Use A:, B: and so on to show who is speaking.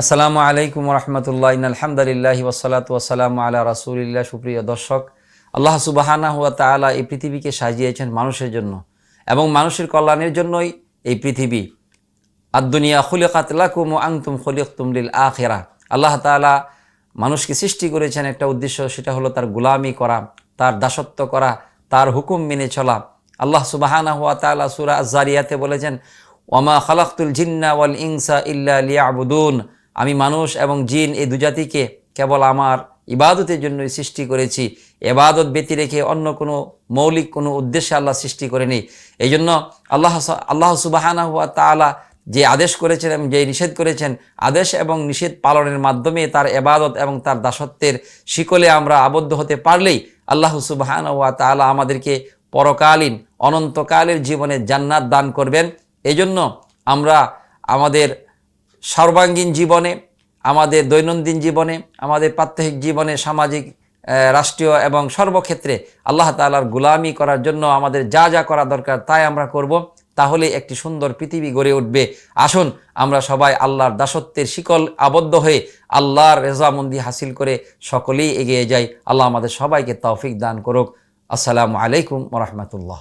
A: আসসালামু আলাইকুম রহমতুল্লাহ। আলহামদুলিল্লাহ ওসালাত ওয়াসালাম আলা রাসুলিল্লাহ। সুপ্রিয় দর্শক, আল্লাহ সুবাহানা হুয়া তালা এই পৃথিবীকে সাজিয়েছেন মানুষের জন্য এবং মানুষের কল্যাণের জন্যই এই পৃথিবী। আদুনিয়া খুলিকাত লাকুম আংতুম খলিক তুমলিল আখেরা। আল্লাহ তালা মানুষকে সৃষ্টি করেছেন একটা উদ্দেশ্য, সেটা হলো তার গুলামি করা, তার দাসত্ব করা, তার হুকুম মেনে চলা। আল্লাহ সুবাহানা হুয়া তালা সুরা আজারিয়াতে বলেছেন ওমা খালাক্তুল জিন্না ওয়াল ইনসা ইল্লা লিয়াবুদুন। আমি মানুষ এবং জিন এই দুজাতিকে কেবল আমার ইবাদতের জন্যই সৃষ্টি করেছি। এবাদত ব্যতি রেখে অন্য কোনো মৌলিক কোনো উদ্দেশ্যে আল্লাহ সৃষ্টি করেনি। এই জন্য আল্লাহ আল্লাহ সুবাহানা হুয়া তালা যে আদেশ করেছেন এবং যে নিষেধ করেছেন, আদেশ এবং নিষেধ পালনের মাধ্যমে তার এবাদত এবং তার দাসত্বের শিকলে আমরা আবদ্ধ হতে পারলেই আল্লাহ সুবাহান ওয়া তালা আমাদেরকে পরকালীন, অনন্তকালের জীবনে জান্নাত দান করবেন। এজন্য আমরা আমাদের সর্বাঙ্গীন জীবনে, আমাদের দৈনন্দিন জীবনে, আমাদের প্রাত্যহিক জীবনে, সামাজিক রাষ্ট্রীয় এবং সর্বক্ষেত্রে আল্লাহ তালার গুলামি করার জন্য আমাদের যা যা করা দরকার তাই আমরা করব। তাহলে একটি সুন্দর পৃথিবী গড়ে উঠবে। আসুন, আমরা সবাই আল্লাহর দাসত্বের শিকল আবদ্ধ হয়ে আল্লাহর রেজামন্দি হাসিল করে সকলেই এগিয়ে যাই। আল্লাহ আমাদের সবাইকে তৌফিক দান করুক। আসসালামু আলাইকুম রহমতুল্লাহ।